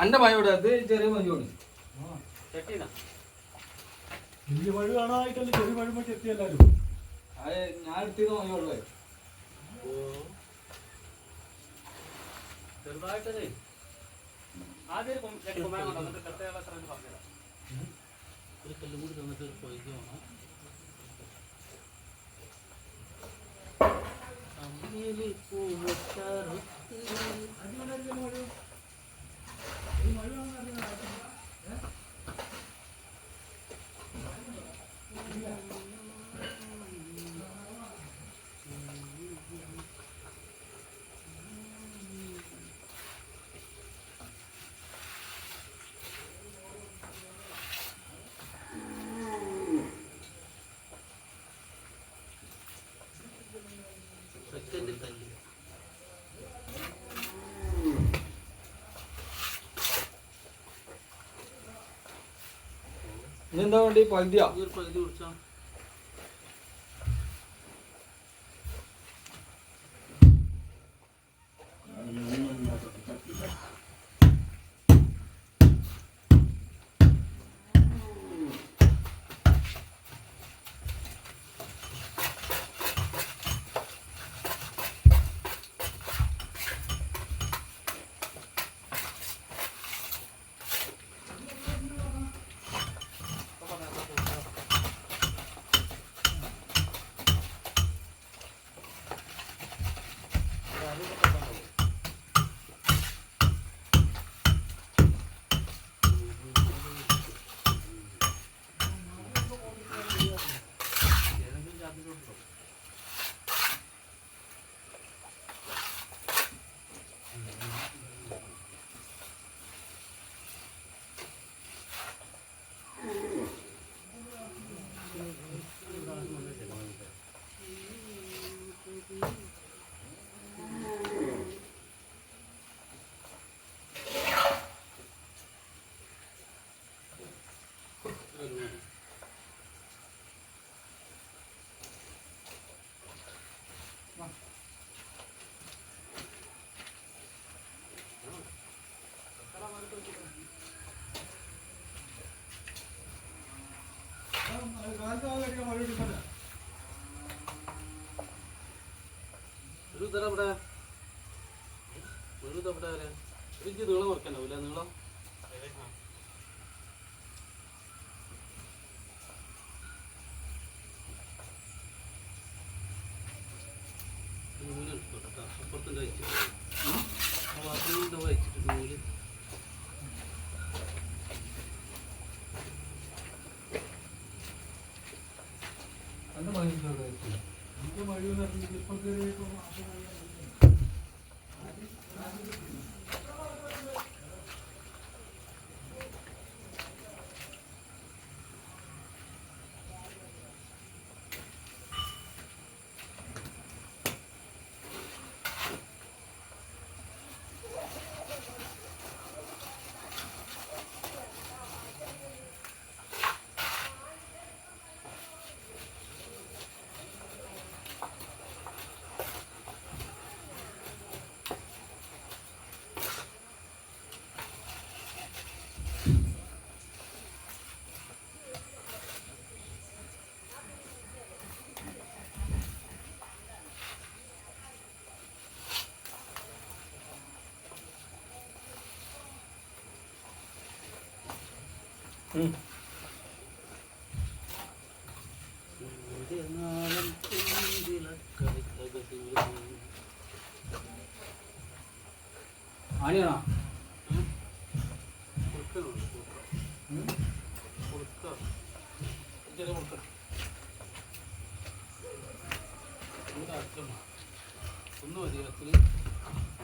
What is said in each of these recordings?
അന്റെ മഴയോടെ അത് ചെറിയ മഴയോട് വലിയ മഴ കാണാനായിട്ടല്ലേ ചെറിയ മഴ മറ്റു എത്തിയല്ലാരും അത് ഞാൻ എടുത്തിരുന്ന മഴയുള്ളേ ചെറുതായിട്ടേ ആദ്യം ഒരു കട്ടയുള്ള പറഞ്ഞു ഒരു കല്ലും കൂടി തന്നിട്ട് പൊയ്ക്ക്. ഇനി എന്താ വേണ്ടി? പകുതിയാ? പകുതി കുടിച്ചാ ഒരു ഇവിടെ. വരെ ഇഞ്ച് നീളം കുറയ്ക്കണ്ടാവില്ല നീളം? നൂൽ എടുത്തോട്ടെ കേട്ടോ. അപ്പുറത്തുണ്ട് അയച്ചിട്ട് ആ വാക്കിന്റെ അയച്ചിട്ട് നൂൽ. അന്റെ മഴയോടെ എനിക്ക് മഴ ഇപ്പോഴത്തെ അച്ഛന്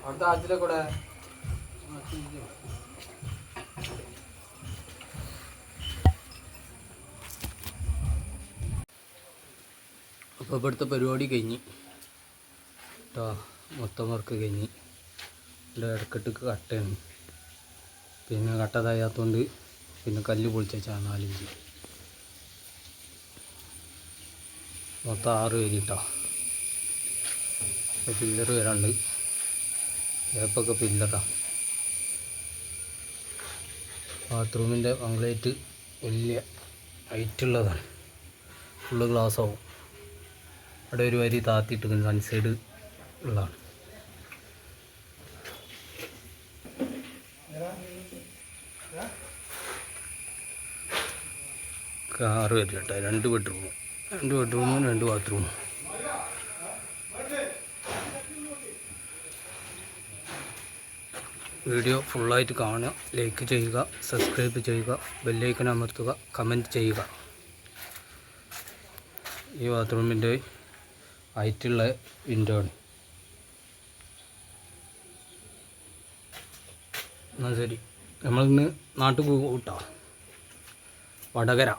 അടുത്ത ആഴ്ചയിലെ കൂടെ അപ്പോൾ ഇവിടുത്തെ പരിപാടി കഴിഞ്ഞ്. കേട്ടോ മൊത്തം വർക്ക് കഴിഞ്ഞ്. ഇവിടെ ഇടക്കെട്ട് കട്ടയാണ് പിന്നെ കട്ട തയ്യാത്തോണ്ട് പിന്നെ കല്ല് പൊളിച്ചാൽ നാലിഞ്ച് മൊത്തം ആറ് പേര് കേട്ടോ പില്ലർ വരാണ്ട്. ഏപ്പൊക്കെ പില്ലറാ ബാത്റൂമിന്റെ മംഗ്ലേറ്റ് വലിയ ഹൈറ്റുള്ളതാണ് ഫുള്ള് ഗ്ലാസ് ആവും. അവിടെ ഒരു വരി താത്തിയിട്ട് സൺസൈഡ് ഉള്ളതാണ്. കാറ് പേര് കേട്ടോ രണ്ട് ബെഡ്റൂമും രണ്ട് ബെഡ്റൂമും രണ്ട് ബാത്റൂമും വീഡിയോ ഫുള്ളായിട്ട് കാണുക ലൈക്ക് ചെയ്യുക സബ്സ്ക്രൈബ് ചെയ്യുക ബെല്ലൈക്കൺ അമർത്തുക കമന്റ് ചെയ്യുക. ഈ ബാത്റൂമിന്റെ ഹൈറ്റുള്ള വിൻഡോ ആണ് എന്നാൽ ശരി. നമ്മളിന്ന് നാട്ടിൽ പോകും കേട്ടോ. വടകര.